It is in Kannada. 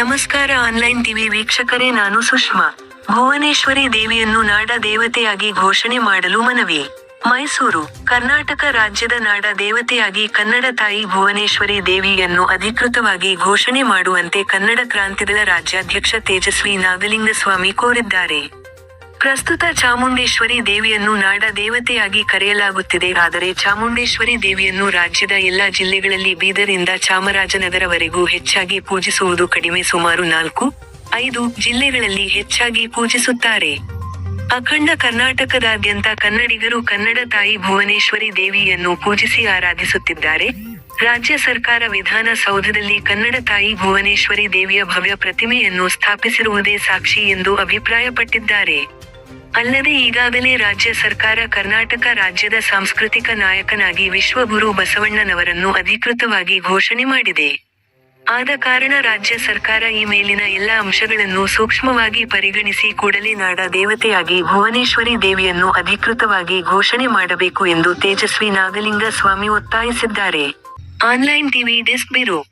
ನಮಸ್ಕಾರ ಆನ್ಲೈನ್ ಟಿವಿ ವೀಕ್ಷಕರೇ, ನಾನು ಸುಷ್ಮಾ. ಭುವನೇಶ್ವರಿ ದೇವಿಯನ್ನು ನಾಡ ದೇವತೆಯಾಗಿ ಘೋಷಣೆ ಮಾಡಲು ಮನವಿ. ಮೈಸೂರು, ಕರ್ನಾಟಕ ರಾಜ್ಯದ ನಾಡ ದೇವತೆಯಾಗಿ ಕನ್ನಡ ತಾಯಿ ಭುವನೇಶ್ವರಿ ದೇವಿಯನ್ನು ಅಧಿಕೃತವಾಗಿ ಘೋಷಣೆ ಮಾಡುವಂತೆ ಕನ್ನಡ ಕ್ರಾಂತಿದಳ ರಾಜ್ಯಾಧ್ಯಕ್ಷ ತೇಜಸ್ವಿ ನಾಗಲಿಂಗಸ್ವಾಮಿ ಕೋರಿದ್ದಾರೆ. ಪ್ರಸ್ತುತ ಚಾಮುಂಡೇಶ್ವರಿ ದೇವಿಯನ್ನು ನಾಡ ದೇವತೆಯಾಗಿ ಕರೆಯಲಾಗುತ್ತಿದೆ. ಆದರೆ ಚಾಮುಂಡೇಶ್ವರಿ ದೇವಿಯನ್ನು ರಾಜ್ಯದ ಎಲ್ಲಾ ಜಿಲ್ಲೆಗಳಲ್ಲಿ ಬೀದರಿಂದ ಚಾಮರಾಜನಗರವರೆಗೂ ಹೆಚ್ಚಾಗಿ ಪೂಜಿಸುವುದು ಕಡಿಮೆ ಸುಮಾರು ನಾಲ್ಕು, ಐದು ಜಿಲ್ಲೆಗಳಲ್ಲಿ ಹೆಚ್ಚಾಗಿ ಪೂಜಿಸುತ್ತಾರೆ. ಅಖಂಡ ಕರ್ನಾಟಕದಾದ್ಯಂತ ಕನ್ನಡಿಗರು ಕನ್ನಡ ತಾಯಿ ಭುವನೇಶ್ವರಿ ದೇವಿಯನ್ನು ಪೂಜಿಸಿ ಆರಾಧಿಸುತ್ತಿದ್ದಾರೆ. ರಾಜ್ಯ ಸರ್ಕಾರ ವಿಧಾನಸೌಧದಲ್ಲಿ ಕನ್ನಡ ತಾಯಿ ಭುವನೇಶ್ವರಿ ದೇವಿಯ ಭವ್ಯ ಪ್ರತಿಮೆಯನ್ನು ಸ್ಥಾಪಿಸಿರುವುದೇ ಸಾಕ್ಷಿ ಎಂದು ಅಭಿಪ್ರಾಯಪಟ್ಟಿದ್ದಾರೆ. ಅಲ್ಲದೆ ಈಗಾಗಲೇ ರಾಜ್ಯ ಸರ್ಕಾರ ಕರ್ನಾಟಕ ರಾಜ್ಯದ ಸಾಂಸ್ಕೃತಿಕ ನಾಯಕನಾಗಿ ವಿಶ್ವಗುರು ಬಸವಣ್ಣನವರನ್ನು ಅಧಿಕೃತವಾಗಿ ಘೋಷಣೆ ಮಾಡಿದೆ. ಆದ ಕಾರಣ ರಾಜ್ಯ ಸರ್ಕಾರ ಈ ಮೇಲಿನ ಎಲ್ಲ ಅಂಶಗಳನ್ನು ಸೂಕ್ಷ್ಮವಾಗಿ ಪರಿಗಣಿಸಿ ಕೂಡಲೇ ನಾಡ ದೇವತೆಯಾಗಿ ಭುವನೇಶ್ವರಿ ದೇವಿಯನ್ನು ಅಧಿಕೃತವಾಗಿ ಘೋಷಣೆ ಮಾಡಬೇಕು ಎಂದು ತೇಜಸ್ವಿ ನಾಗಲಿಂಗ ಸ್ವಾಮಿ ಒತ್ತಾಯಿಸಿದ್ದಾರೆ. Online TV desk bureau